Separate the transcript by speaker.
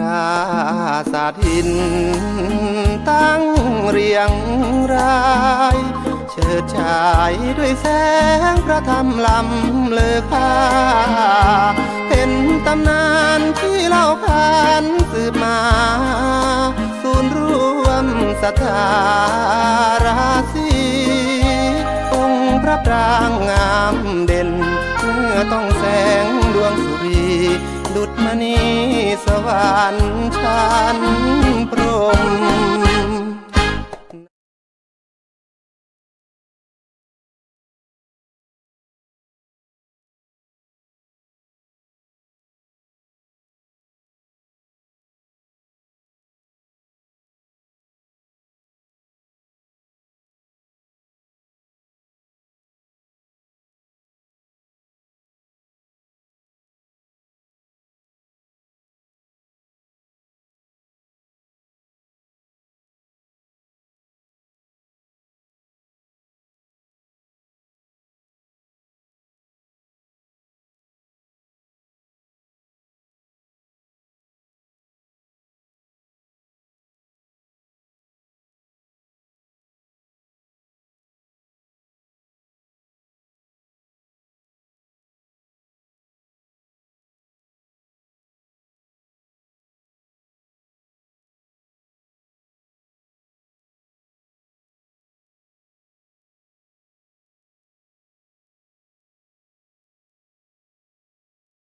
Speaker 1: ราสาทิน ตั้งเรียงราย เชิดฉายด้วยแสงพระธรรมลำเลอค่าเป็นตำนานที่เล่าขานสืบมาศูนย์รวมศรัทธาราศีองค์พระปรางงามเด่น ดุดมานี่สวรรค์ชั้น